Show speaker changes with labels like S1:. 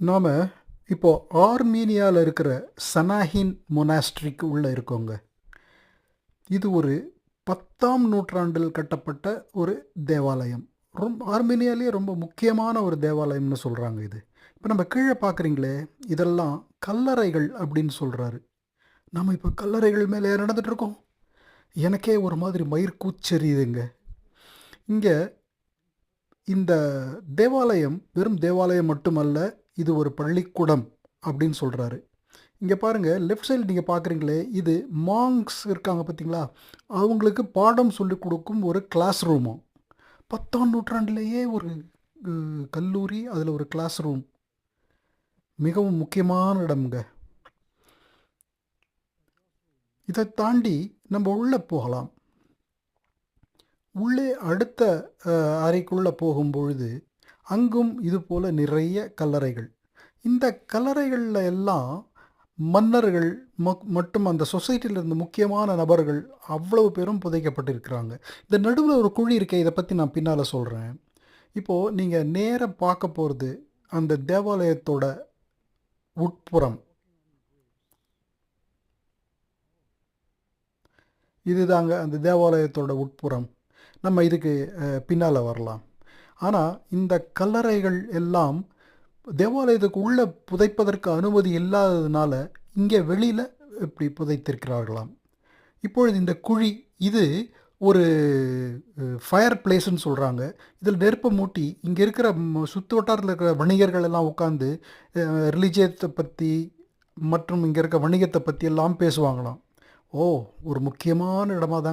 S1: நாம் இப்போ ஆர்மீனியாவில் இருக்கிற சனாஹின் மொனாஸ்ட்ரிக்கு உள்ளே இருக்கோங்க. இது ஒரு பத்தாம் நூற்றாண்டில் கட்டப்பட்ட ஒரு தேவாலயம். ரொம்ப ஆர்மீனியாலேயே ரொம்ப முக்கியமான ஒரு தேவாலயம்னு சொல்கிறாங்க இது. இப்போ நம்ம கீழே பார்க்குறீங்களே இதெல்லாம் கல்லறைகள் அப்படின்னு சொல்கிறாரு நம்ம இப்போ கல்லறைகள் மேலே நடந்துகிட்ருக்கோம் எனக்கே ஒரு மாதிரி மயிர்கூச்சரியுதுங்க. இங்கே இந்த தேவாலயம் வெறும் தேவாலயம் மட்டுமல்ல இது ஒரு பள்ளிக்கூடம் அப்படின்னு சொல்கிறாரு இங்கே பாருங்கள் லெஃப்ட் சைடு நீங்கள் பார்க்குறீங்களே இது மாங்ஸ் இருக்காங்க பார்த்தீங்களா அவங்களுக்கு பாடம் சொல்லிக் கொடுக்கும் ஒரு கிளாஸ் ரூமும் பத்தாம் நூற்றாண்டிலேயே ஒரு கல்லூரி அதில் ஒரு கிளாஸ் ரூம் மிகவும் முக்கியமான இடம்ங்க. இதை தாண்டி நம்ம உள்ளே போகலாம். உள்ளே அடுத்த அறைக்குள்ளே போகும்பொழுது அங்கும் இது போல் நிறைய கல்லறைகள். இந்த கல்லறைகளில் எல்லாம் மன்னர்கள் மக் மட்டும் அந்த சொசைட்டியில் இருந்த முக்கியமான நபர்கள் அவ்வளவு பேரும் புதைக்கப்பட்டிருக்கிறாங்க. இந்த நடுவில் ஒரு குழி இருக்கே இதை பற்றி நான் பின்னால் சொல்கிறேன் இப்போது நீங்கள் நேராக பார்க்க போகிறது அந்த தேவாலயத்தோட உட்புறம். இதுதாங்க அந்த தேவாலயத்தோட உட்புறம். நம்ம இதுக்கு பின்னால் வரலாம். ஆனால் இந்த கல்லறைகள் எல்லாம் தேவாலயத்துக்கு உள்ளே புதைப்பதற்கு அனுமதி இல்லாததுனால இங்கே வெளியில் இப்படி புதைத்திருக்கிறார்களாம். இப்பொழுது இந்த குழி இது ஒரு ஃபயர் பிளேஸ்ன்னு சொல்கிறாங்க இதில் நெருப்பை மூட்டி இங்கே இருக்கிற ம- சுற்று வட்டாரத்தில் இருக்கிற வணிகர்கள் எல்லாம் உட்காந்து ரிலிஜியத்தை பற்றி மற்றும் இங்கே இருக்க வணிகத்தை பற்றி எல்லாம் பேசுவாங்களாம். ஓ ஒரு முக்கியமான இடமா தான்